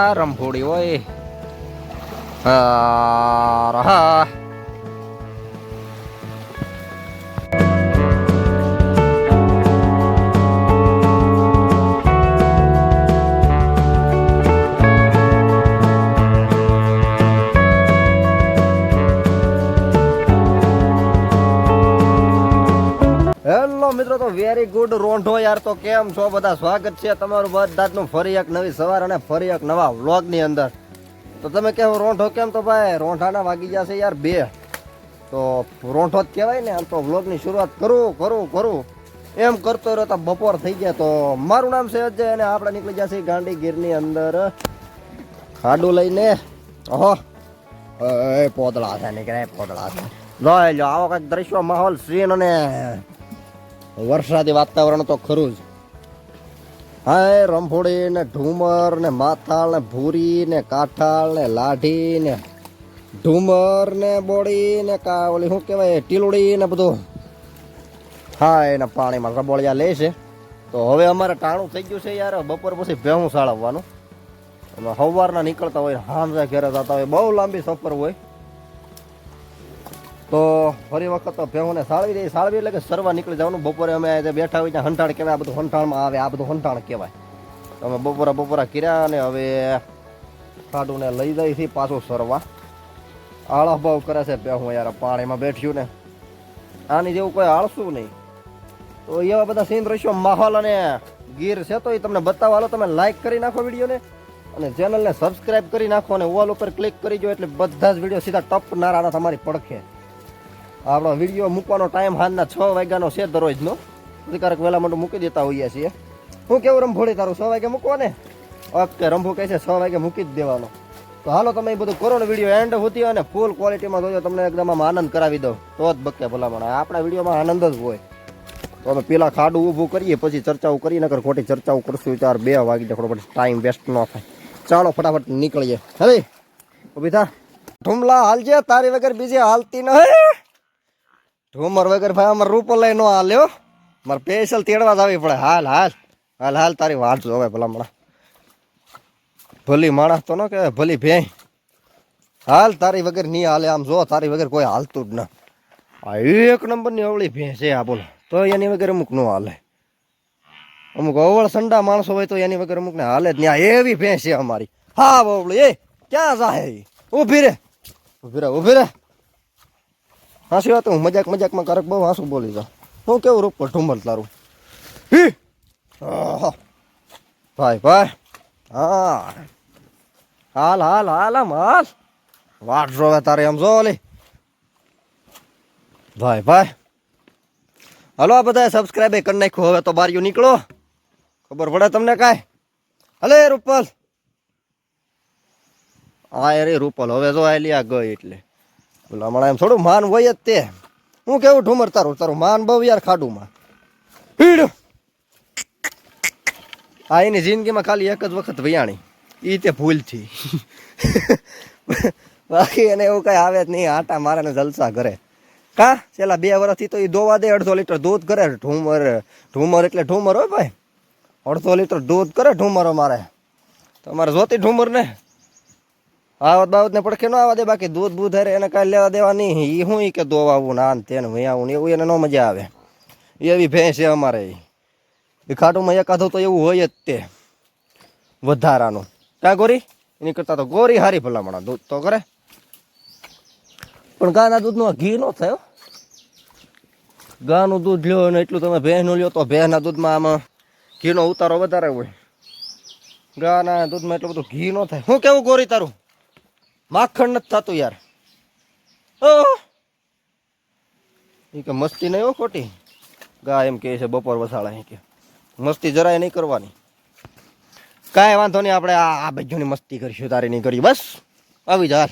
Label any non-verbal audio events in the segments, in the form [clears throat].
આ રંભોડી હોય. હા હા મિત્રો તો વેરી ગુડ યાર તો કેમ છો? બધા સ્વાગત છે તમારું બધાનું ફરી એક નવી સવાર અને ફરી એક નવા વ્લોગની અંદર. તો તમે કહો રોંઠો કેમ તો ભાઈ? રોંઠાના વાગી જશે યાર બે. તો રોંઠો જ કહેવાય ને, આમ તો વ્લોગની શરૂઆત કરું કરું કરું. એમ કરતો રહ્યો બપોર થઈ ગયા. તો મારું નામ છે અજય અને આપણે નીકળી જશે ગાંડી ગીરની અંદર. ખાડું લઈને. ઓહો એ પોતળા છે, નીકળે પોતળા છે. લો લો, આવો કંઈક દ્રશ્ય માહોલ સીન અને વરસાદી વાતાવરણ તો ખરું જ. હાય રંભોળી ને ઢુમર ને માથાળ ને ભૂરી ને કાઠાળ ને લાઢી ને ઢુમર ને બોળી ને કા ઓલી શું કહેવાય, ટીલુડી ને બધું. હા એને પાણીમાં રબોળિયા લે છે. તો હવે અમારે ટાણું થઈ ગયું છે યાર, બપોર પછી ભેહું સાળવવાનું. અમે સવારના નીકળતા હોય હાંજા ઘેરે જતા હોય, બહુ લાંબી સફર હોય. તો ફરી વખત તો ભેહોને સાળવી દઈએ સાળવી એટલે કે સરવા નીકળી જવાનું. બપોરે અમે આજે બેઠા હોય ત્યાં હંઠાણ કહેવાય, આ બધું હંઠાણમાં આવે, આ બધું હંઠાણ કહેવાય. અમે બપોરા બપોરા કર્યા અને હવે ખાડુને લઈ જઈ છીએ પાછું સરવા. આળસ ભાવ કરે છે ભેહું યાર પાણીમાં બેઠ્યું ને. આની જેવું કોઈ આળસું નહીં. તો એવા બધા સીન દ્રશ્યો માહોલ અને ગીર છે તો એ તમને બતાવવા તમે લાઇક કરી નાખો વિડીયોને અને ચેનલને સબસ્ક્રાઇબ કરી નાખો અને વોલ ઉપર ક્લિક કરી જો એટલે બધા જ વીડિયો સીધા ટપ નારાના તમારી પડખે. આપણો વીડિયો મૂકવાનો ટાઈમ હાલના છ વાગ્યાનો છે દરરોજનો. અધિકારક વહેલા માટે મૂકી દેતા હોઈએ છીએ. હું કેવું રંભોળી તારું? છ વાગે મૂકવા ને? ઓકે, રંભો કહે છે છ વાગે મૂકી જ દેવાનો. તો હાલો તમે બધું કરો ને વીડિયો એન્ડ હોતી અને ફૂલ ક્વોલિટીમાં જોજો, તમને એકદમ આમ આનંદ કરાવી દઉં. તો જ બકે ભલામણ. આપણા વિડીયોમાં આનંદ જ હોય. તો અમે પેલા ખાડું ઊભું કરીએ, પછી ચર્ચાઓ કરીએ, નકર ખોટી ચર્ચાઓ કરશું, ચાર બે વાગી જાય થોડો ટાઈમ વેસ્ટ ન થાય. ચાલો ફટાફટ નીકળીએ. હવે, ઊભી થા. ઠુમલા હાલજે, તારી વગર બીજી હાલતી ન ઠુમર વગર ભાઈ અમારે રૂપો લઈ નો હાલ્યો મારે સ્પેશિયલ તેડવા જ આવી પડે. હાલ હાલ. હાલ હાલ, તારી વાટ જોવે ભલામણા ભલી માણસ તો ન કે ભલી ભેં હાલ, તારી વગર નહીં હાલે. આમ જો, તારી વગર કોઈ હાલતું જ ના. આ એક નંબરની અવળી ભેંસ છે, આ બોલો. તો એની વગર અમુક નો હાલે. અમુક અવળ સંડા માણસો હોય તો એની વગર અમુક ને હાલે જ નહીં. એવી ભેંસ છે અમારી. હા બવળી એ, ક્યાં ઈ? ઊભી રે. ઊભી રે ઊભી રે. હાસી વાત, હું મજાક મજાકમાં કરક બહુ હાસું બોલી જાઉં. હું કેવું રૂપ પર ઠુમર તારું? હી. ભાઈ ભાઈ. હા. હાલ હાલ હાલ, આમ, હાલ. વાટ જોવે તારે એમ જો, ઓલી. ભાઈ ભાઈ. હલો, આ બધા સબસ્ક્રાઈબ કરી નાખ્યું. હવે તો બારીઓ નીકળો. ખબર પડે તમને કાંઈ? હલે, રૂપલ. હા અરે રૂપલ. હવે જો આલી આ ગઈ એટલે. બોલા, હમણાં એમ થોડું માન હોય જ તે. હું કેવું ઠુમર તારું? તારું માન બહુ યાર ખાડુમાં. આ એની જિંદગીમાં ખાલી એક જ વખત વૈયાણી. એ તે ભૂલથી. [laughs] બાકી એને એવું કઈ આવે જ નહીં, આટા મારેને જલસા કરે. કા? છેલ્લા બે વર્ષથી તો એ દોવા દે, અડધો લીટર દૂધ કરે. ઠુમર ઠુમર એટલે ઠુમર હોય ભાઈ. અડધો લીટર દૂધ કરે, ઠુમરો મારે. તમારે જોતી ઠુમર ને આવત બાવત ને પડખે ન આવવા દે, બાકી દૂધ, બૂધ હારે એને કાંઈ લેવા દેવા નહીં. એ હું કે દોવા આવું ના તેને હું ને એવું, એને ન મજા આવે. એવી ભેંસ છે અમારે. એ ખાટુમાં એકાદો તો એવું હોય જ તે, વધારાનું. ક્યાં ગોરી? એની કરતા તો ગોરી હારી ભલામણા દૂધ તો કરે. પણ ગાના દૂધનો ઘી ન થાય હો. ગાનું દૂધ લ્યો ને એટલું તમે ભેંસનું લ્યો તો ભેંસના દૂધમાં આમાં ઘીનો ઉતારો વધારે હોય. ગાના દૂધમાં એટલું બધું ઘી ન થાય. શું કેવું ગોરી તારું? માખણ નથી થતું યાર. એ કે મસ્તી નહીં હો ખોટી. ગા એમ કહે છે બપોર વસાળા એમ કે. મસ્તી જરાય નહીં કરવાની. કાંઈ વાંધો નહીં, આપણે આ બાજુની મસ્તી કરીશું, તારી નહીં કરી બસ, આવી જા.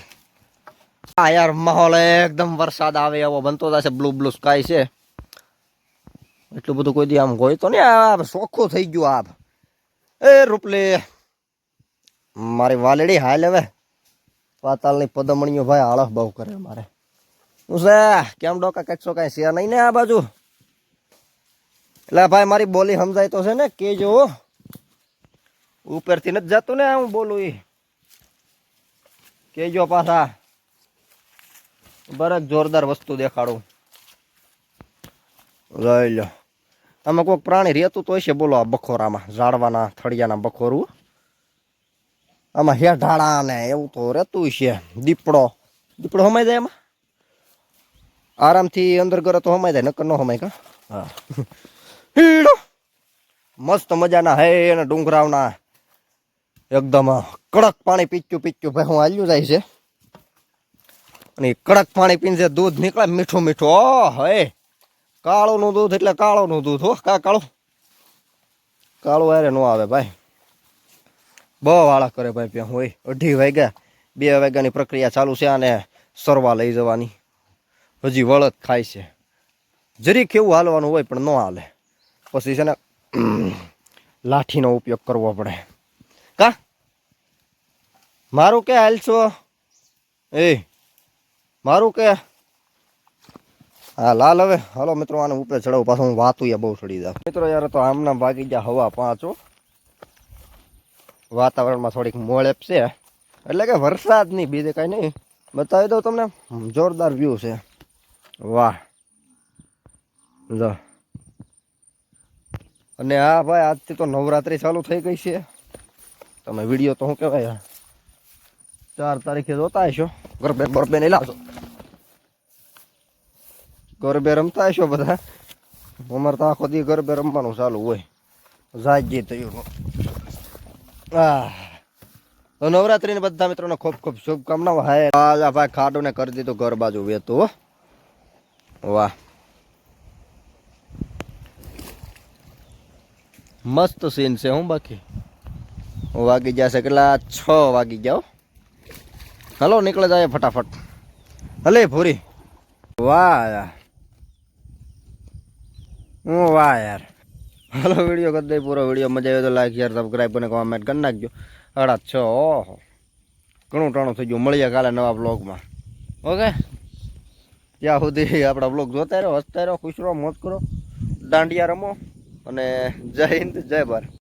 હા યાર, માહોલ એકદમ વરસાદ આવે એવો બનતો જશે બ્લુ બ્લુ સ્કાય છે. એટલું બધું કોઈ દી આમ હોય તો નહીં, આ ચોખ્ખું થઈ ગયું આપ એ રૂપલી, મારી વાલેડી હાલ હવે. પાતાળની પદમણીઓ ભાઈ આળસ બહુ કરે મારે શું છે, કેમ ડોકા કચ્છો કાંઈ છે નહીં ને આ બાજુ? એટલે ભાઈ મારી બોલી સમજાય તો છે ને કેજો ઉપરથી નથી જતું ને હું બોલું એ કેજો પાછા, બરક જોરદાર વસ્તુ દેખાડું. લઈ લો આમાં કોઈક પ્રાણી રહેતું તો હશે બોલો આ બખોરામાં, ઝાડવાના, થળિયાના બખોરું. આમાં હેઢાળા ને એવું તો રહેતું છે. દીપડો. દીપડો હમાઈ જાય એમાં? આરામથી અંદર કરે તો હમાઈ જાય નકર ન હમાય કા? હા. હીડો. મસ્ત મજાના હે અને ડુંગરાવના. એકદમ કડક પાણી પીચ્યું પીચ્યું ભાઈ હું હાલ્યું જાય છે. અને કડક પાણી પીને દૂધ નીકળે મીઠું મીઠું ઓ હે. કાળું દૂધ એટલે કાળું દૂધ હો કા કાળું? કાળું હારે નો આવે ભાઈ. બહુ વાળા કરે ભાઈ ત્યાં હોય અઢી વાગ્યા, બે વાગ્યાની પ્રક્રિયા ચાલુ છે અને સરવા લઈ જવાની. હજી વળત ખાય છે. જરીક એવું હાલવાનું હોય પણ ન હાલે. પછી છે ને [clears throat] લાઠીનો ઉપયોગ કરવો પડે. કા? મારું કે હાલશો એ, મારું કે? હા, લાલ હવે. હાલો મિત્રો, આને ઉપર ચડાવું. પાછું હું વાતું બહુ ચડી જાઉં. મિત્રો, યાર, તો આમના ભાગી ગયા હવા પાંચો વાતાવરણમાં થોડીક મોળેપ છે. એટલે કે વરસાદ નહીં બીજે કાંઈ નહીં. બતાવી દઉં તમને. જોરદાર વ્યૂ છે. વાહ. જો અને હા ભાઈ, આજથી તો નવરાત્રી ચાલુ થઈ ગઈ છે. તમે વીડિયો તો શું કહેવાય? ચાર તારીખે જોતા હશો. ગરબે બરબે નહીં લાવશો. ગરબે રમતા હશો બધા? અમારે તો આખો દી ગરબે રમવાનું ચાલુ હોય. જાજી થયું તો નવરાત્રીને બધા મિત્રોને ખૂબ ખૂબ શુભકામનાઓ. હાય આ ભાઈ ખાડુને કરી દીધું ઘર બાજુ વેતું વાહ. મસ્ત સીન છે હું બાકી. વાગી જશે કેટલા? છ વાગી જાઓ હલો, નીકળે જાય ફટાફટ. હલે, ભૂરી. વાહ વાહ યાર. હાલો વીડિયો કરી દઈ પૂરો વીડિયો મજા આવ્યો તો લાઈક શેર સબસ્ક્રાઈબ અને કોમેન્ટ કરી નાખજો. અડા છ, ઓહો. ઘણું ટાણું થઈ ગયું. મળીએ કાલે નવા બ્લોગમાં ઓકે? ત્યાં સુધી આપણા બ્લોગ જોતા રહો, હસતા રહો, ખુશ રહો, મોજ કરો. દાંડિયા રમો અને જય હિન્દ, જય ભારત.